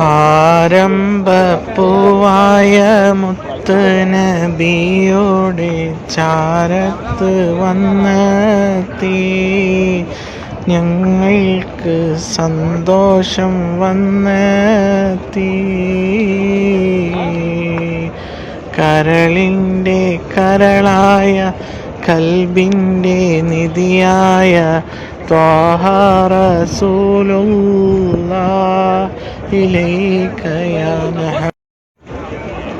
ആരംഭപ്പൂവായ മുത്ത് നബിയോടെ ചാരത്ത് വന്നെത്തി. ഞങ്ങൾക്ക് സന്തോഷം വന്നെത്തി. കരളിന്റെ കരളായ കൽബിന്റെ നിധിയായ ത്വാഹ റസൂലുള്ളാഹിലേക്ക് യാ മുഹമ്മദ്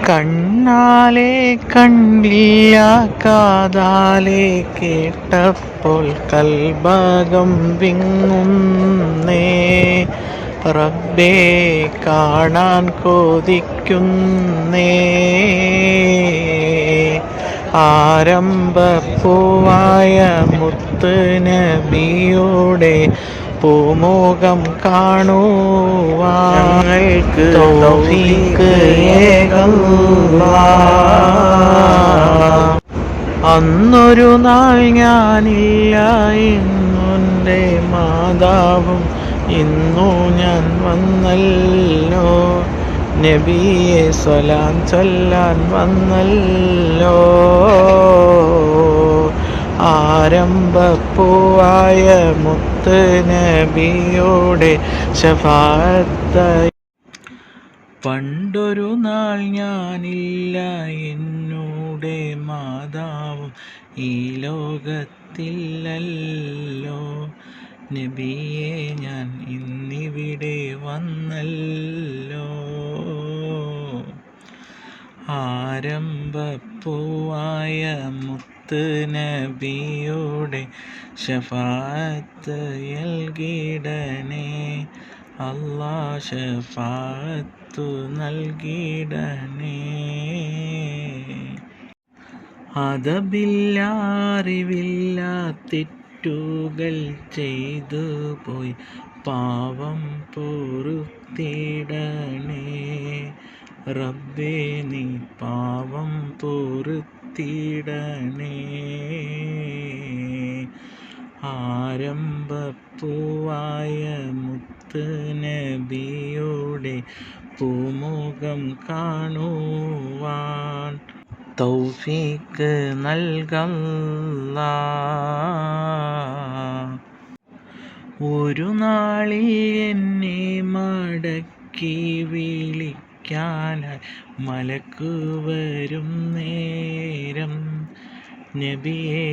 കണ്ണാലെ കണ്ടില്ല കാതാലെ കേട്ടപ്പോൾ കൽഭാഗം വിങ്ങുന്നേ. റബ്ബേ കാണാൻ കൊതിക്കുന്നേ. ആരംഭപ്പൂവായ മുത്ത് നബിയുടെ പൂമുഖം കാണുവാങ്ങൾക്ക്. അന്നൊരു നാൾ ഞാനില്ല ഇന്നുന്റെ മാതാവും ഇന്നു ഞാൻ വന്നല്ലോ നബിയെ സ്വലാം ചൊല്ലാൻ വന്നല്ലോ ആരംഭപ്പൂവായ മുത്ത് നബിയോടെ ശഫാത്ത പണ്ടൊരു നാൾ ഞാനില്ല എന്നോടെ മാതാവും ഈ ലോകത്തില്ലല്ലോ നബിയെ ഞാൻ ഇന്നിവിടെ വന്നല്ലോ. ആരംഭപ്പൂവായ മുത്ത് നബിയുടെ ഷഫാത്ത് നൽകിടണേ. അല്ലാ ഷഫാത്തു നൽകിടണേ. അതബില്ല തെറ്റുകൾ ചെയ്തു പോയി പാവം പൊറുത്തിടണേ. റബ്ബേ നീ പാവം പൊറുത്തിടണേ. ആരംഭപ്പൂവായ മുത്ത് നബിയുടെ പൂമുഖം കാണുവാൻ തൗഫീക്ക് നൽകല്ല. ഒരു നാളിൽ എന്നെ മടക്കി വിളിക്കാനായി മലക്ക് വരും നേരം. നബിയെ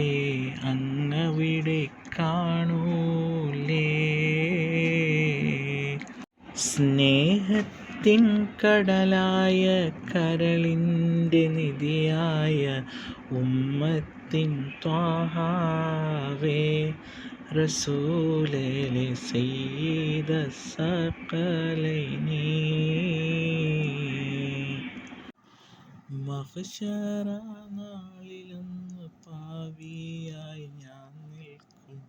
അങ്ങവിടെ കാണൂലേ. സ്നേഹത്തിൻ കടലായ കരളിന്റെ നിധിയായ ഉമ്മത്തിൻ ത്വാഹാവേ. റസൂലേ സയ്യിദ സകലൈനി നാളിലൊന്ന് പാവിയായി ഞാൻ നിൽക്കും.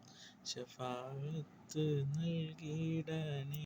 ശഫാഅത്ത് നൽകിടണേ